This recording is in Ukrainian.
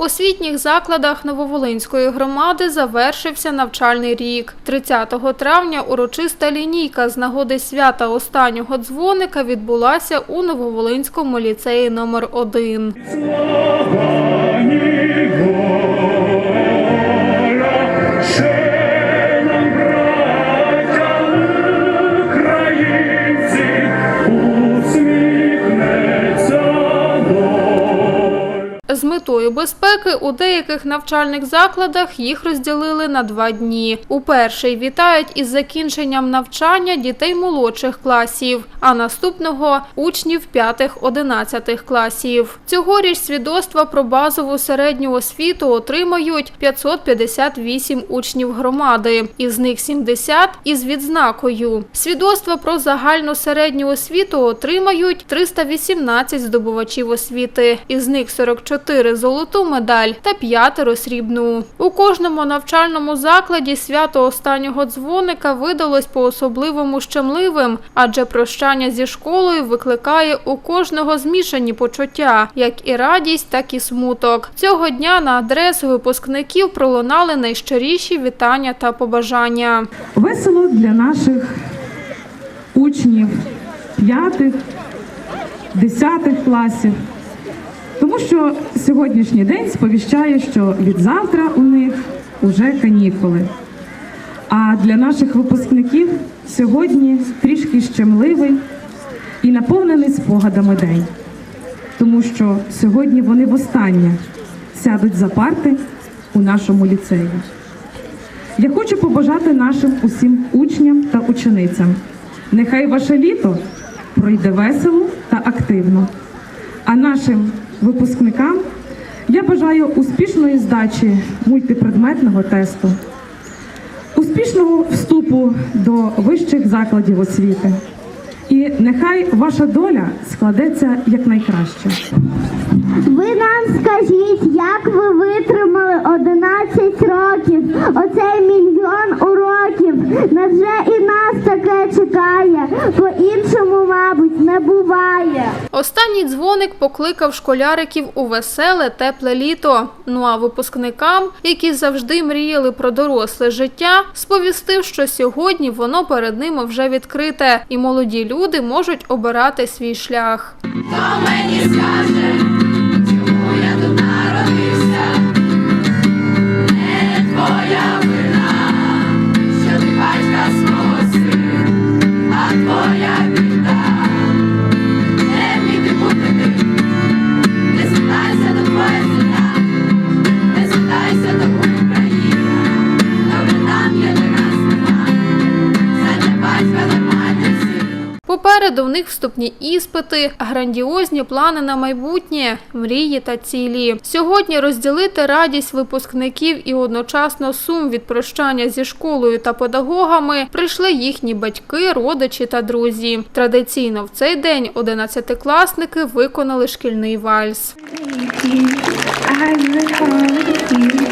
освітніх закладах Нововолинської громади завершився навчальний рік. 30 травня урочиста лінійка з нагоди свята останнього дзвоника відбулася у Нововолинському ліцеї номер 1 З метою безпеки у деяких навчальних закладах їх розділили на два дні. У перший вітають із закінченням навчання дітей молодших класів, а наступного учнів 5-11 класів. Цьогоріч свідоцтва про базову середню освіту отримають 558 учнів громади, із них 70 із відзнакою. Свідоцтва про загальну середню освіту отримають 318 здобувачів освіти, із них 44 золоту медаль та п'ятеро срібну. У кожному навчальному закладі свято останнього дзвоника видалось по-особливому щемливим, адже прощання зі школою викликає у кожного змішані почуття, як і радість, так і смуток. Цього дня на адресу випускників пролунали найщиріші вітання та побажання. Весело для наших учнів п'ятих, десятих класів, тому що сьогоднішній день сповіщає, що від завтра у них уже канікули. А для наших випускників сьогодні трішки щемливий і наповнений спогадами день, тому що сьогодні вони востаннє сядуть за парти у нашому ліцеї. Я хочу побажати нашим усім учням та ученицям. Нехай ваше літо пройде весело та активно. А нашим випускникам я бажаю успішної здачі мультипредметного тесту, успішного вступу до вищих закладів освіти. І нехай ваша доля складеться якнайкраще. Ви нам скажіть, як ви витримали 11 років, оцей мільйон уроків. Невже і нас таке чекає? Мабуть, не буває. Останній дзвоник покликав школяриків у веселе, тепле літо. Ну а випускникам, які завжди мріяли про доросле життя, сповістив, що сьогодні воно перед ними вже відкрите, і молоді люди можуть обирати свій шлях. Хто мені скаже, Попереду вступні іспити, грандіозні плани на майбутнє, мрії та цілі. Сьогодні розділити радість випускників і одночасно сум від прощання зі школою та педагогами прийшли їхні батьки, родичі та друзі. Традиційно в цей день одинадцятикласники виконали шкільний вальс. I